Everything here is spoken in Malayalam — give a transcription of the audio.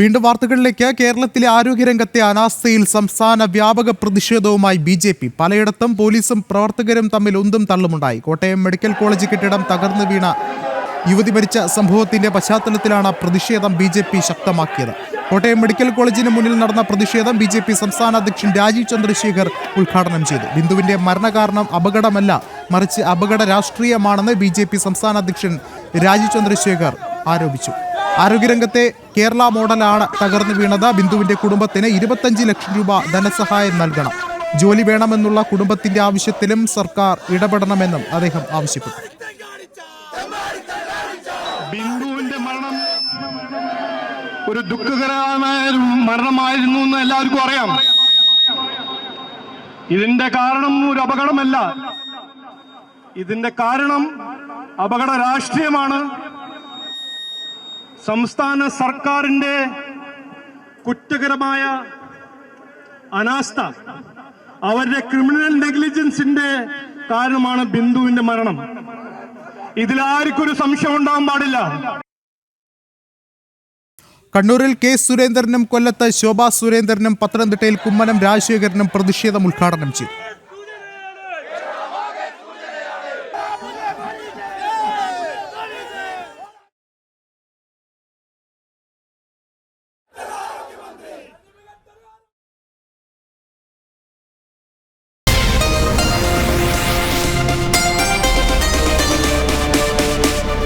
വീണ്ടും വാർത്തകളിലേക്ക്. കേരളത്തിലെ ആരോഗ്യരംഗത്തെ അനാസ്ഥയിൽ സംസ്ഥാന വ്യാപക പ്രതിഷേധവുമായി ബി ജെ പി. പലയിടത്തും പോലീസും പ്രവർത്തകരും തമ്മിൽ ഒന്തും തള്ളുമുണ്ടായി. കോട്ടയം മെഡിക്കൽ കോളേജ് കെട്ടിടം തകർന്നു വീണ യുവതി മരിച്ച സംഭവത്തിന്റെ പശ്ചാത്തലത്തിലാണ് പ്രതിഷേധം ബി ജെ പി ശക്തമാക്കിയത്. കോട്ടയം മെഡിക്കൽ കോളേജിന് മുന്നിൽ നടന്ന പ്രതിഷേധം ബി ജെ പി സംസ്ഥാന അധ്യക്ഷൻ രാജീവ് ചന്ദ്രശേഖർ ഉദ്ഘാടനം ചെയ്തു. ബിന്ദുവിന്റെ മരണകാരണം അപകടമല്ല മറിച്ച് അപകട രാഷ്ട്രീയമാണെന്ന് ബി സംസ്ഥാന അധ്യക്ഷൻ രാജീവ് ചന്ദ്രശേഖർ ആരോപിച്ചു. ആരോഗ്യരംഗത്തെ കേരള മോഡലാണ് തകർന്നു വീണത്. ബിന്ദുവിന്റെ കുടുംബത്തിന് ഇരുപത്തഞ്ച് ലക്ഷം രൂപ ധനസഹായം നൽകണം. ജോലി വേണമെന്നുള്ള കുടുംബത്തിന്റെ ആവശ്യത്തിലും സർക്കാർ ഇടപെടണമെന്നും അദ്ദേഹം ആവശ്യപ്പെട്ടു. ബിന്ദുവിന്റെ മരണം ഒരു ദുഃഖകരമായ മരണമായിരുന്നു എന്ന് എല്ലാവർക്കും അറിയാം. ഇതിന്റെ കാരണം ഒരു അപകടമല്ല. ഇതിന്റെ കാരണം അപകട രാഷ്ട്രീയമാണ്. സംസ്ഥാന സർക്കാരിന്റെ കുറ്റകരമായ അനാസ്ഥ അവരുടെ ക്രിമിനൽ നെഗ്ലിജൻസിന്റെ കാരണമാണ് ബിന്ദുവിന്റെ മരണം. ഇതിലാർക്കൊരു സംശയം ഉണ്ടാവാൻ പാടില്ല. കണ്ണൂരിൽ കെ സുരേന്ദ്രനും കൊല്ലത്ത് ശോഭാ സുരേന്ദ്രനും പത്തനംതിട്ടയിൽ കുമ്മനം രാജശേഖരനും പ്രതിഷേധം ഉദ്ഘാടനം ചെയ്തു.